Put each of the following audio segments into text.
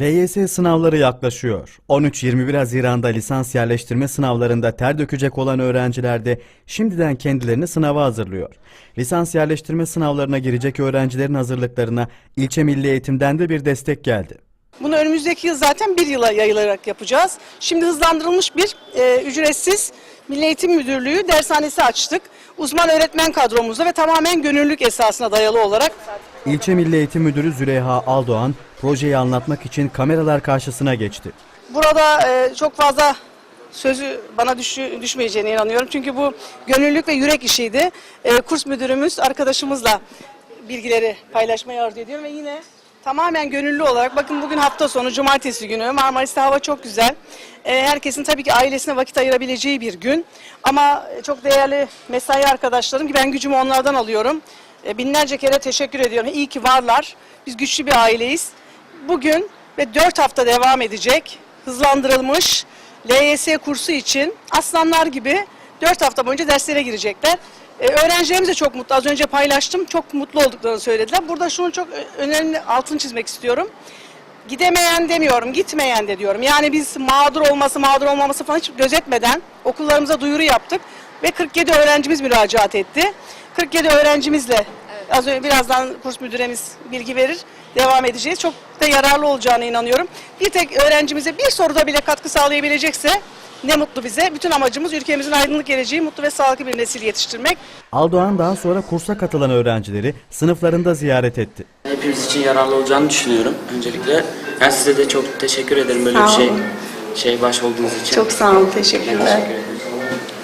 LYS sınavları yaklaşıyor. 13-21 Haziran'da lisans yerleştirme sınavlarında ter dökecek olan öğrenciler de şimdiden kendilerini sınava hazırlıyor. Lisans yerleştirme sınavlarına girecek öğrencilerin hazırlıklarına ilçe milli eğitimden de bir destek geldi. Bunu önümüzdeki yıl zaten bir yıla yayılarak yapacağız. Şimdi hızlandırılmış bir e, ücretsiz Milli Eğitim Müdürlüğü dershanesi açtık. Uzman öğretmen kadromuzla ve tamamen gönüllülük esasına dayalı olarak İlçe Milli Eğitim Müdürü Züleyha Aldoğan projeyi anlatmak için kameralar karşısına geçti. Burada e, çok fazla sözü bana düşü- düşmeyeceğine inanıyorum. Çünkü bu gönüllülük ve yürek işiydi. E, kurs müdürümüz arkadaşımızla bilgileri paylaşmayı arzu ediyorum ve yine tamamen gönüllü olarak bakın bugün hafta sonu cumartesi günü Marmaris'te hava çok güzel. E, herkesin tabii ki ailesine vakit ayırabileceği bir gün. Ama çok değerli mesai arkadaşlarım ki ben gücümü onlardan alıyorum. E, binlerce kere teşekkür ediyorum. İyi ki varlar. Biz güçlü bir aileyiz. Bugün ve 4 hafta devam edecek hızlandırılmış LYS kursu için aslanlar gibi 4 hafta boyunca derslere girecekler. Ee, öğrencilerimiz de çok mutlu. Az önce paylaştım. Çok mutlu olduklarını söylediler. Burada şunu çok önemli altın çizmek istiyorum. Gidemeyen demiyorum, gitmeyen de diyorum. Yani biz mağdur olması, mağdur olmaması falan hiç gözetmeden okullarımıza duyuru yaptık. Ve 47 öğrencimiz müracaat etti. 47 öğrencimizle az önce birazdan kurs müdüremiz bilgi verir. Devam edeceğiz. Çok da yararlı olacağına inanıyorum. Bir tek öğrencimize bir soruda bile katkı sağlayabilecekse ne mutlu bize. Bütün amacımız ülkemizin aydınlık geleceği, mutlu ve sağlıklı bir nesil yetiştirmek. Aldoğan daha sonra kursa katılan öğrencileri sınıflarında ziyaret etti. Hepimiz için yararlı olacağını düşünüyorum öncelikle. Yani size de çok teşekkür ederim böyle bir şey şey baş olduğunuz için. Çok sağ olun, teşekkürler. teşekkür ederim.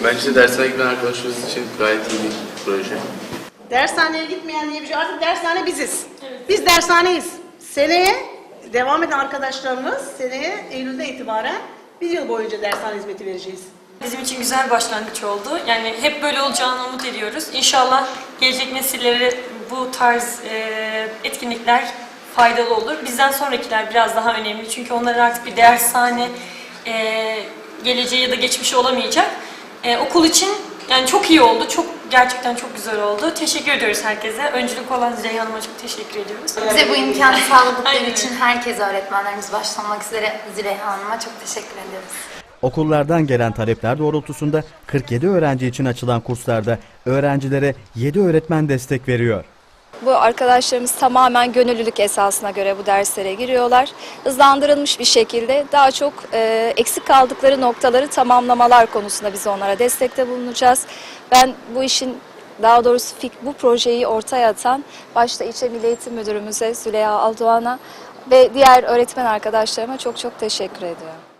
Bence de dersine giden arkadaşlarımız için gayet iyi bir proje. Dershaneye gitmeyen diye bir şey. Artık dershane biziz. Biz dershaneyiz. Seneye devam eden arkadaşlarımız seneye Eylül'de itibaren bir yıl boyunca dershane hizmeti vereceğiz. Bizim için güzel bir başlangıç oldu. Yani hep böyle olacağını umut ediyoruz. İnşallah gelecek nesillere bu tarz e, etkinlikler faydalı olur. Bizden sonrakiler biraz daha önemli. Çünkü onların artık bir dershane e, geleceği ya da geçmişi olamayacak. E, okul için yani çok iyi oldu. Çok gerçekten çok güzel oldu. Teşekkür ediyoruz herkese. Öncülük olan Züleyha Hanım'a çok teşekkür ediyoruz. Bize bu imkanı sağladıkları için herkese öğretmenlerimiz başlamak üzere Züleyha Hanım'a çok teşekkür ediyoruz. Okullardan gelen talepler doğrultusunda 47 öğrenci için açılan kurslarda öğrencilere 7 öğretmen destek veriyor. Bu arkadaşlarımız tamamen gönüllülük esasına göre bu derslere giriyorlar. Hızlandırılmış bir şekilde daha çok e, eksik kaldıkları noktaları tamamlamalar konusunda biz onlara destekte bulunacağız. Ben bu işin daha doğrusu bu projeyi ortaya atan başta İlçe Milli Eğitim Müdürümüze Züleyha Aldoğan'a ve diğer öğretmen arkadaşlarıma çok çok teşekkür ediyorum.